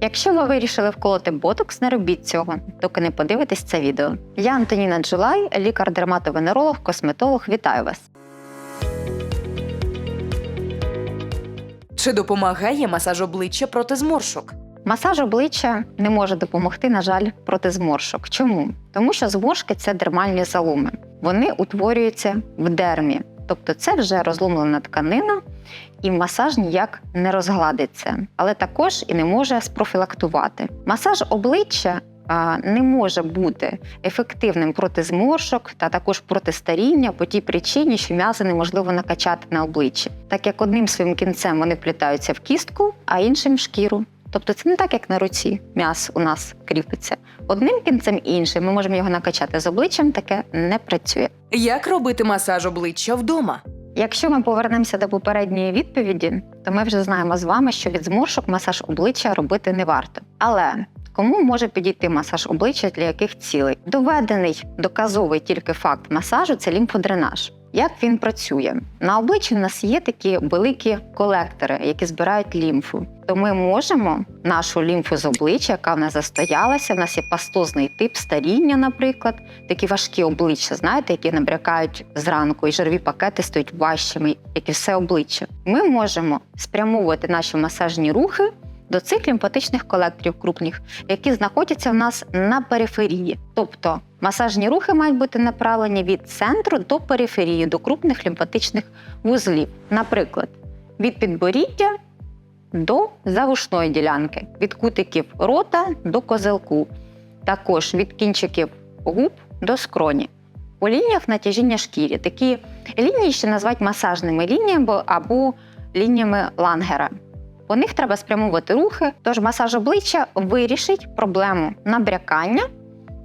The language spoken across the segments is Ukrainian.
Якщо ви вирішили вколоти ботокс, не робіть цього, доки не подивитесь це відео. Я Антоніна Джулай, лікар-дерматовенеролог, косметолог. Вітаю вас! Чи допомагає масаж обличчя проти зморшок? Масаж обличчя не може допомогти, на жаль, проти зморшок. Чому? Тому що зморшки це дермальні заломи. Вони утворюються в дермі, тобто це вже розломлена тканина, і масаж ніяк не розгладиться, але також і не може спрофілактувати. Масаж обличчя не може бути ефективним проти зморшок та також проти старіння по тій причині, що м'язи неможливо накачати на обличчі, так як одним своїм кінцем вони вплітаються в кістку, а іншим в шкіру. Тобто це не так, як на руці м'яс у нас кріпиться. Одним кінцем іншим ми можемо його накачати з обличчям, таке не працює. Як робити масаж обличчя вдома? Якщо ми повернемося до попередньої відповіді, то ми вже знаємо з вами, що від зморшок масаж обличчя робити не варто. Але кому може підійти масаж обличчя для яких цілей? Доведений доказовий тільки факт масажу це лімфодренаж. Як він працює? На обличчі в нас є такі великі колектори, які збирають лімфу. То ми можемо нашу лімфу з обличчя, яка в нас застоялася, в нас є пастозний тип старіння, наприклад, такі важкі обличчя, знаєте, які набрякають зранку, і жирові пакети стають важчими, як і все обличчя. Ми можемо спрямовувати наші масажні рухи до цих лімфатичних колекторів крупних, які знаходяться в нас на периферії. Тобто масажні рухи мають бути направлені від центру до периферії, до крупних лімфатичних вузлів. Наприклад, від підборіддя до завушної ділянки, від кутиків рота до козелку, також від кінчиків губ до скроні. У лініях натяжіння шкірі. Такі лінії ще називають масажними лініями або лініями лангера. По них треба спрямовувати рухи, тож масаж обличчя вирішить проблему набрякання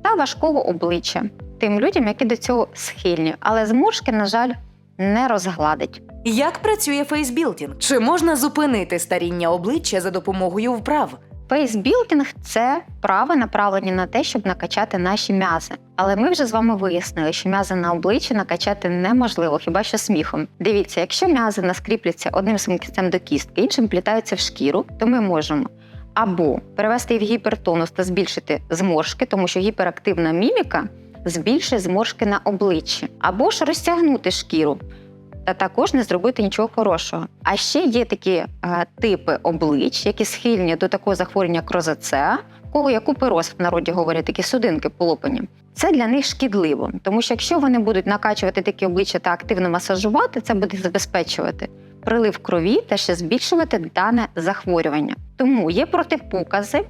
та важкого обличчя тим людям, які до цього схильні, але зморшки, на жаль, не розгладить. Як працює фейсбілдінг? Чи можна зупинити старіння обличчя за допомогою вправ? Фейсбілдинг це вправи направлені на те, щоб накачати наші м'язи. Але ми вже з вами вияснили, що м'язи на обличчі накачати неможливо, хіба що сміхом. Дивіться, якщо м'язи нас кріпляться одним кінцем до кістки, іншим плітаються в шкіру, то ми можемо або перевести їх в гіпертонус та збільшити зморшки, тому що гіперактивна міміка збільшує зморшки на обличчі, або ж розтягнути шкіру. Та також не зробити нічого хорошого. А ще є такі е, типи облич, які схильні до такого захворювання як розацеа, в кого є купероз в народі говорять, такі судинки полопані. Це для них шкідливо, тому що якщо вони будуть накачувати такі обличчя та активно масажувати, це буде забезпечувати прилив крові та ще збільшувати дане захворювання. Тому є протипокази.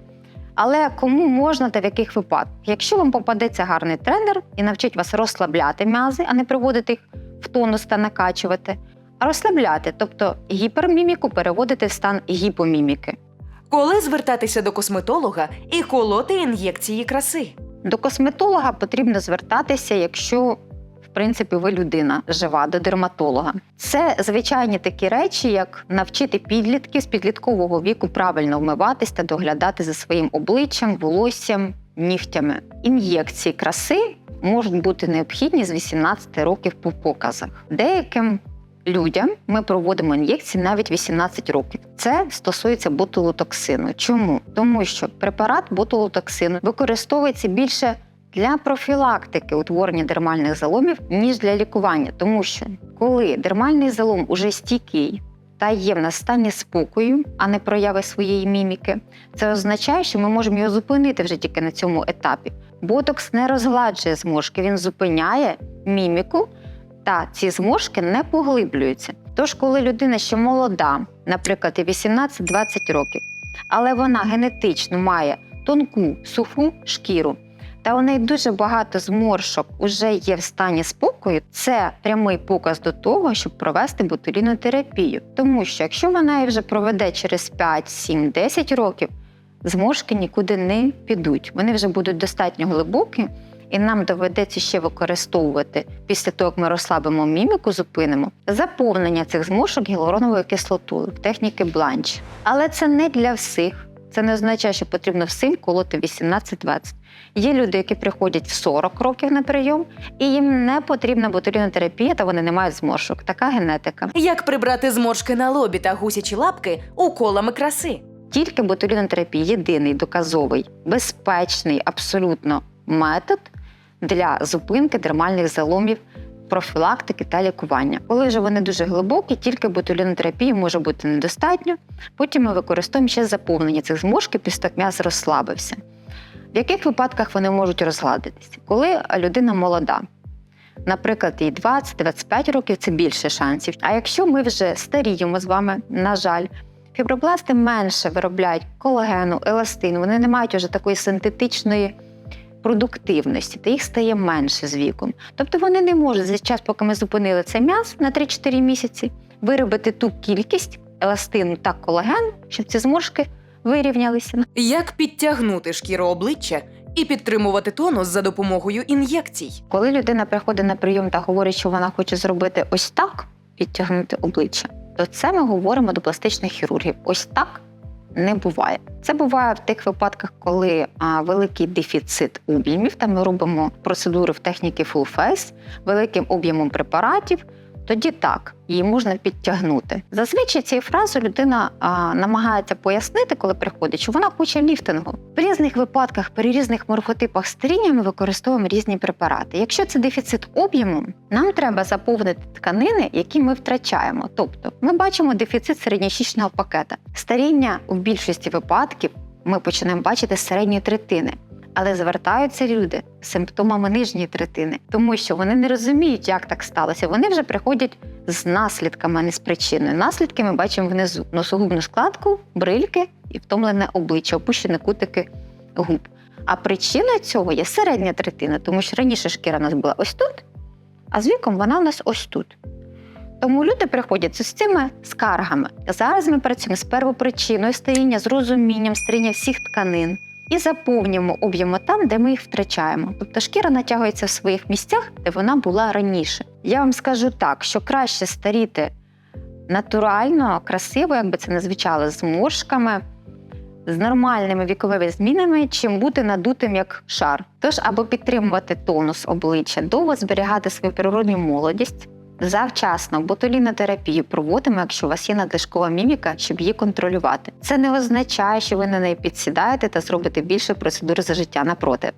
Але кому можна та в яких випадках? Якщо вам попадеться гарний тренер і навчить вас розслабляти м'язи, а не приводити їх в тонус та накачувати, а розслабляти, тобто гіперміміку переводити в стан гіпоміміки. Коли звертатися до косметолога і колоти ін'єкції краси? До косметолога потрібно звертатися, якщо в принципі ви людина жива до дерматолога. Це звичайні такі речі, як навчити підлітків з підліткового віку правильно вмиватись та доглядати за своїм обличчям, волоссям, нігтями. Ін'єкції краси можуть бути необхідні з 18 років по показах. Деяким людям ми проводимо ін'єкції навіть 18 років. Це стосується ботулотоксину. Чому? Тому що препарат ботулотоксину використовується більше для профілактики утворення дермальних заломів, ніж для лікування, тому що коли дермальний залом уже стійкий та є в нас стані спокою, а не прояви своєї міміки, це означає, що ми можемо його зупинити вже тільки на цьому етапі. Ботокс не розгладжує зморшки, він зупиняє міміку, та ці зморшки не поглиблюються. Тож, коли людина ще молода, наприклад, 18-20 років, але вона генетично має тонку суху шкіру, та у неї дуже багато зморшок уже є в стані спокою, це прямий показ до того, щоб провести ботулінотерапію. Тому що якщо вона її вже проведе через 5, 7, 10 років, зморшки нікуди не підуть. Вони вже будуть достатньо глибокі, і нам доведеться ще використовувати після того, як ми розслабимо міміку, зупинимо заповнення цих зморшок гіалуроновою кислотою в техніки бланч. Але це не для всіх. Це не означає, що потрібно всім колоти 18-20. Є люди, які приходять в 40 років на прийом, і їм не потрібна ботулінотерапія, та вони не мають зморшок. Така генетика. Як прибрати зморшки на лобі та гусячі лапки уколами краси? Тільки ботулінотерапія єдиний доказовий, безпечний абсолютно метод для зупинки дермальних заломів, профілактики та лікування. Коли вже вони дуже глибокі, тільки ботулінотерапії може бути недостатньо. Потім ми використовуємо ще заповнення цих зморшків, після м'яз розслабився. В яких випадках вони можуть розгладитися? Коли людина молода, наприклад, їй 20-25 років це більше шансів. А якщо ми вже старіємо з вами, на жаль, фібробласти менше виробляють колагену, еластину, вони не мають вже такої синтетичної продуктивності, та їх стає менше з віком. Тобто вони не можуть за час, поки ми зупинили цей м'яз на 3-4 місяці, виробити ту кількість еластину та колагену, щоб ці зморшки вирівнялися. Як підтягнути шкіру обличчя і підтримувати тонус за допомогою ін'єкцій? Коли людина приходить на прийом та говорить, що вона хоче зробити ось так, підтягнути обличчя, то це ми говоримо до пластичних хірургів. Ось так не буває. Це буває в тих випадках, коли а, великий дефіцит об'ємів, та ми робимо процедури в техніці full face, великим об'ємом препаратів. Тоді так, її можна підтягнути. Зазвичай цією фразою людина а, намагається пояснити, коли приходить, що вона хоче ліфтингу. В різних випадках, при різних морфотипах старіння ми використовуємо різні препарати. Якщо це дефіцит об'єму, нам треба заповнити тканини, які ми втрачаємо. Тобто, ми бачимо дефіцит середньощічного пакета. Старіння у більшості випадків ми починаємо бачити з середньої третини. Але звертаються люди з симптомами нижньої третини, тому що вони не розуміють, як так сталося. Вони вже приходять з наслідками, а не з причиною. Наслідки ми бачимо внизу: носогубну складку, брильки і втомлене обличчя, опущені кутики губ. А причиною цього є середня третина, тому що раніше шкіра у нас була ось тут, а з віком вона у нас ось тут. Тому люди приходять з цими скаргами. Зараз ми працюємо з первопричиною старіння, з розумінням старіння всіх тканин і заповнюємо об'єми там, де ми їх втрачаємо. Тобто шкіра натягується в своїх місцях, де вона була раніше. Я вам скажу так, що краще старіти натурально, красиво, як би це не звучало, з моршками, з нормальними віковими змінами, чим бути надутим як шар. Тож, або підтримувати тонус обличчя, довго зберігати свою природну молодість. Завчасно ботулінотерапію проводимо, якщо у вас є надлишкова міміка, щоб її контролювати. Це не означає, що ви на неї підсідаєте та зробите більше процедур за життя напроти.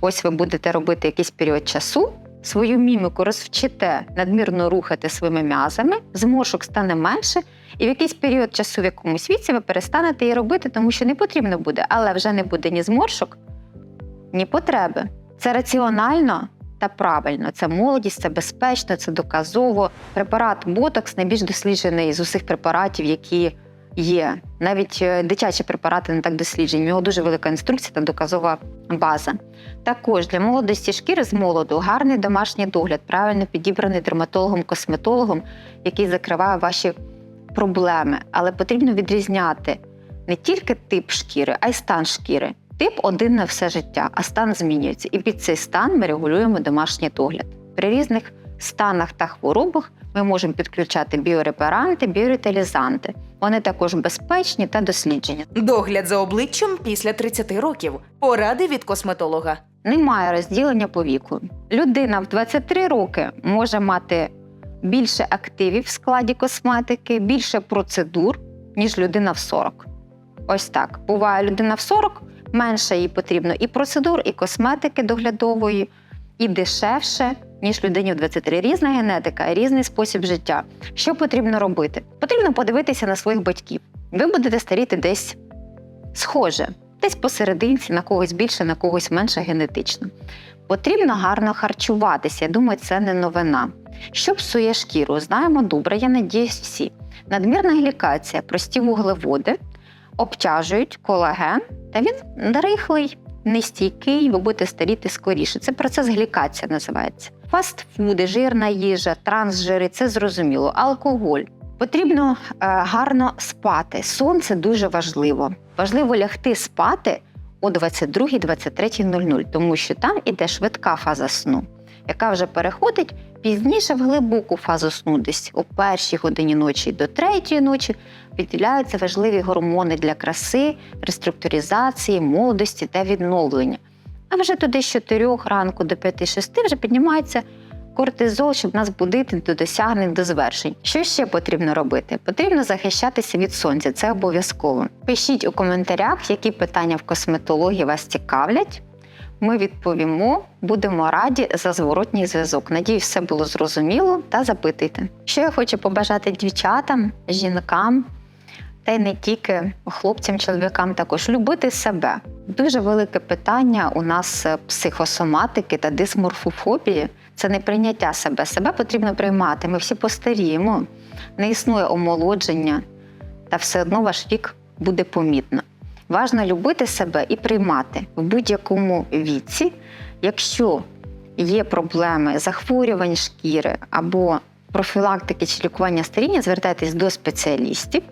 Ось ви будете робити якийсь період часу, свою міміку розвчите надмірно рухати своїми м'язами, зморшок стане менше, і в якийсь період часу в якомусь віці ви перестанете її робити, тому що не потрібно буде, але вже не буде ні зморшок, ні потреби. Це раціонально та правильно. Це молодість, це безпечно, це доказово. Препарат Ботокс найбільш досліджений з усіх препаратів, які є. Навіть е, дитячі препарати не так досліджені. У нього дуже велика інструкція та доказова база. Також для молодості шкіри з молоду гарний домашній догляд, правильно підібраний дерматологом-косметологом, який закриває ваші проблеми. Але потрібно відрізняти не тільки тип шкіри, а й стан шкіри. Тип один на все життя, а стан змінюється. І під цей стан ми регулюємо домашній догляд. При різних станах та хворобах ми можемо підключати біорепаранти, біориталізанти. Вони також безпечні та досліджені. Догляд за обличчям після 30 років. Поради від косметолога. Немає розділення по віку. Людина в 23 роки може мати більше активів в складі косметики, більше процедур, ніж людина в 40. Ось так. Буває людина в 40, менше їй потрібно і процедур, і косметики доглядової, і дешевше, ніж людині в 23. Різна генетика, різний спосіб життя. Що потрібно робити? Потрібно подивитися на своїх батьків. Ви будете старіти десь схоже, десь посерединці, на когось більше, на когось менше генетично. Потрібно гарно харчуватися. Я думаю, це не новина. Що псує шкіру? Знаємо добре, я надіюсь, всі. Надмірна глікація, прості вуглеводи обтяжують колаген, та він рихлий, нестійкий, ви будете старіти скоріше. Це процес глікація називається. Фастфуди, жирна їжа, трансжири це зрозуміло. Алкоголь. Потрібно е, гарно спати. Сон це дуже важливо. Важливо лягти спати о 22-23.00, тому що там іде швидка фаза сну, яка вже переходить пізніше в глибоку фазу сну, десь о першій годині ночі до третьої ночі виділяються важливі гормони для краси, реструктуризації, молодості та відновлення. А вже туди з 4 ранку до 5-6 вже піднімається кортизол, щоб нас будити до досягнень до звершень. Що ще потрібно робити? Потрібно захищатися від сонця, це обов'язково. Пишіть у коментарях, які питання в косметології вас цікавлять. Ми відповімо, будемо раді за зворотній зв'язок. Надіюсь, все було зрозуміло та запитуйте. Що я хочу побажати дівчатам, жінкам, та й не тільки хлопцям, чоловікам також любити себе. Дуже велике питання у нас е, психосоматики та дисморфофобії це не прийняття себе. Себе потрібно приймати. Ми всі постаріємо, не існує омолодження, та все одно ваш вік буде помітно. Важно любити себе і приймати в будь-якому віці. Якщо є проблеми захворювань шкіри або профілактики чи лікування старіння, звертайтесь до спеціалістів,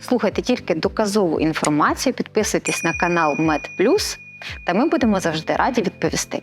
слухайте тільки доказову інформацію, підписуйтесь на канал MedPlus, та ми будемо завжди раді відповісти.